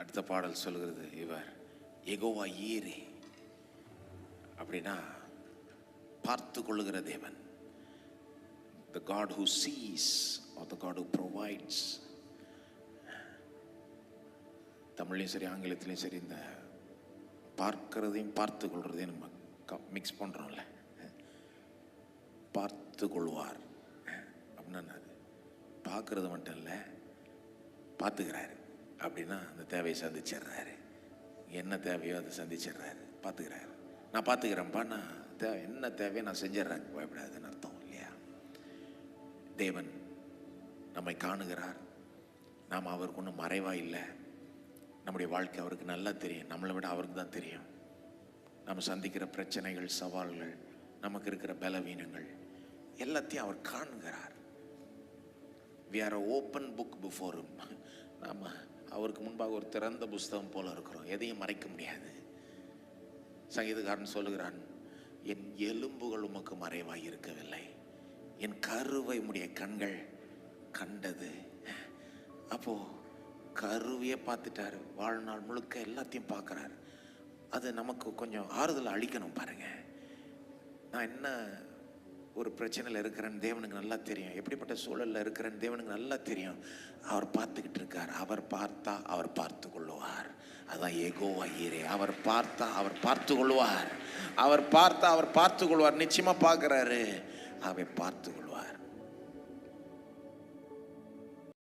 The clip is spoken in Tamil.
அடுத்த பாடல் சொல்கிறது இவர் எகோவா ஈரே. அப்படின்னா பார்த்து கொள்ளுகிற தேவன். The God who sees are the God who provides தமிழ்லையும் சரி ஆங்கிலத்திலையும் சரி இந்த பார்க்கிறதையும் பார்த்து கொள்றதையும் நம்ம மிக்ஸ் பண்ணுறோம்ல பார்த்து கொள்வார். அப்படின்னா என்னது? பார்க்கறது மட்டும் இல்லை பார்த்துக்கிறாரு. அப்படின்னா அந்த தேவையை சந்திச்சிடுறாரு. என்ன தேவையோ அதை சந்திச்சிடுறாரு. பார்த்துக்கிறாரு. நான் பார்த்துக்கிறேன்ப்பா நான் தேவை என்ன தேவையோ நான் செஞ்சிடுறேன். பயப்படாதுன்னு அர்த்தம் இல்லையா? தேவன் நம்மை காணுகிறார். நாம் அவருக்கு ஒன்றும் மறைவாக இல்லை. நம்முடைய வாழ்க்கை அவருக்கு நல்லா தெரியும். நம்மளை விட அவருக்கு தான் தெரியும். நம்ம சந்திக்கிற பிரச்சனைகள் சவால்கள் நமக்கு இருக்கிற பலவீனங்கள் எல்லாத்தையும் அவர் காண்கிறார். We are open book before நாம் அவருக்கு முன்பாக ஒரு திறந்த புஸ்தகம் போல இருக்கிறோம். எதையும் மறைக்க முடியாது. சங்கீதக்காரன் சொல்லுகிறான் என் எலும்புகள் உமக்கு மறைவாய் இருக்கவில்லை. என் கருவை உடைய கண்கள் கண்டது. அப்போ கருவையே பார்த்துட்டாரு. வாழ்நாள் முழுக்க எல்லாத்தையும் பார்க்குறாரு. அது நமக்கு கொஞ்சம் ஆறுதல் அளிக்கணும் பாருங்க. நான் என்ன ஒரு பிரச்சனையில் இருக்கிறேன்னு தேவனுக்கு நல்லா தெரியும். எப்படிப்பட்ட சூழலில் இருக்கிறேன்னு தேவனுக்கு நல்லா தெரியும். அவர் பார்த்துக்கிட்டு இருக்கார். அவர் பார்த்தா அவர் பார்த்து கொள்ளுவார். அதான் ஏகோ ஐயரே அவர் பார்த்தா அவர் பார்த்து கொள்வார் அவர் பார்த்தா அவர் பார்த்து கொள்வார் நிச்சயமாக பார்க்குறாரு. அவை பார்த்து கொள்வார்.